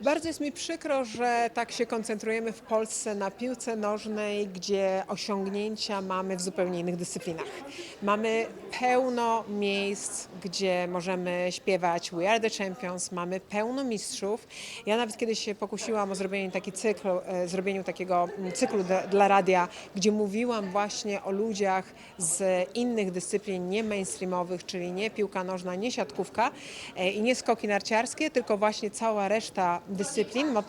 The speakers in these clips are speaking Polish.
Bardzo jest mi przykro, że tak się koncentrujemy w Polsce na piłce nożnej, gdzie osiągnięcia mamy w zupełnie innych dyscyplinach. Mamy pełno miejsc, gdzie możemy śpiewać We Are the Champions, mamy pełno mistrzów. Ja nawet kiedyś się pokusiłam o zrobienie taki e, zrobieniu takiego mm, cyklu dla, dla radia, gdzie mówiłam właśnie o ludziach z innych dyscyplin nie mainstreamowych, czyli nie piłka nożna, nie siatkówka e, i nie skoki narciarskie, tylko właśnie cała reszta dyscyplin, e,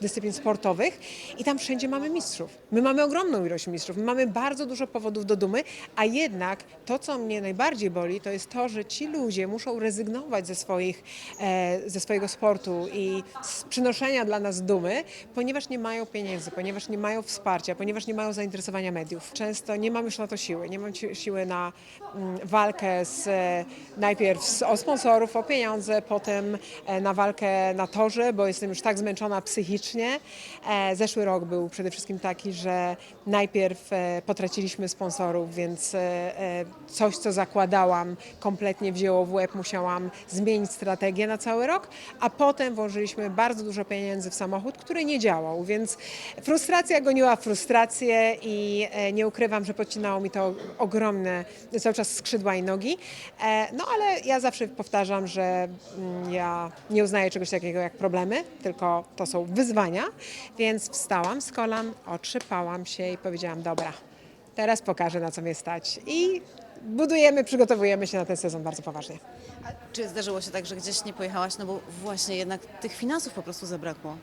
dyscyplin sportowych i tam wszędzie mamy mistrzów. My mamy ogromną ilość mistrzów, my mamy bardzo dużo powodów do dumy, a jednak to, co mnie najbardziej boli, to jest to, że ci ludzie muszą rezygnować ze, swoich, e, ze swojego sportu i z przynoszenia dla nas dumy, ponieważ nie mają pieniędzy, ponieważ nie mają wsparcia, ponieważ nie mają zainteresowania mediów. Często nie mam już na to siły, nie mam siły na mm, walkę z, e, najpierw o sponsorów, o pieniądze, potem na walkę na torze, bo jestem już tak zmęczona psychicznie. E, Zeszły rok był przede wszystkim taki, że najpierw e, potraciliśmy sponsorów, więc e, coś, co zakładałam, kompletnie wzięło w łeb, musiałam zmienić strategię na cały rok, a potem włożyliśmy bardzo dużo pieniędzy w samochód, który nie działał, więc frustracja goniła frustrację i nie ukrywam, że podcinało mi to ogromne cały czas skrzydła i nogi. No ale ja zawsze powtarzam, że mm, ja nie uznaję czegoś takiego jak problemy, tylko to są wyzwania, więc wstałam z kolan, otrzypałam się i powiedziałam, dobra, teraz pokażę na co mnie stać i budujemy, przygotowujemy się na ten sezon bardzo poważnie. A czy zdarzyło się tak, że gdzieś nie pojechałaś, no bo właśnie jednak tych finansów po prostu zabrakło?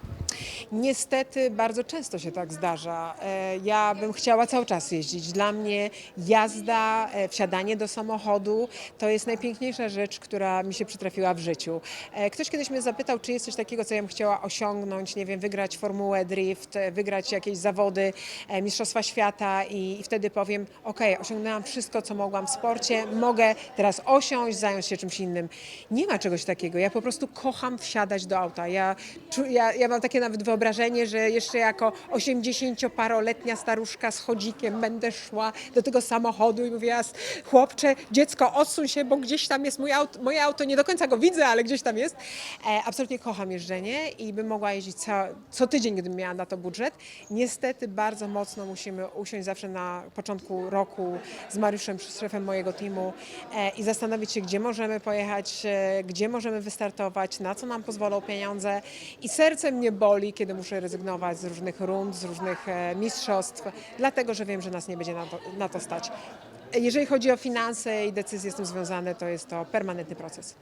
Niestety bardzo często się tak zdarza. E, Ja bym chciała cały czas jeździć. Dla mnie jazda, e, wsiadanie do samochodu to jest najpiękniejsza rzecz, która mi się przytrafiła w życiu. E, Ktoś kiedyś mnie zapytał, czy jest coś takiego, co ja bym chciała osiągnąć, nie wiem, wygrać Formułę Drift, wygrać jakieś zawody, Mistrzostwa Świata i, wtedy powiem, ok, osiągnęłam wszystko, co mogłam w sporcie, mogę teraz osiąść, zająć się czymś innym. Nie ma czegoś takiego. Ja po prostu kocham wsiadać do auta. Ja, ja, ja mam takie nawet wyobrażenie, że jeszcze jako 80-paroletnia staruszka z chodzikiem będę szła do tego samochodu i mówiła, chłopcze, dziecko, odsuń się, bo gdzieś tam jest mój auto, moje auto, nie do końca go widzę, ale gdzieś tam jest. E, absolutnie kocham jeżdżenie i bym mogła jeździć co, co tydzień, gdybym miała na to budżet. Niestety bardzo mocno musimy usiąść zawsze na początku roku z Mariuszem, szefem mojego teamu e, i zastanowić się, gdzie możemy pojechać, e, gdzie możemy wystartować, na co nam pozwolą pieniądze. I serce mnie boli, kiedy muszę rezygnować z różnych rund, z różnych e, mistrzostw, dlatego że wiem, że nas nie będzie na to, na to stać. Jeżeli chodzi o finanse i decyzje z tym związane, to jest to permanentny proces.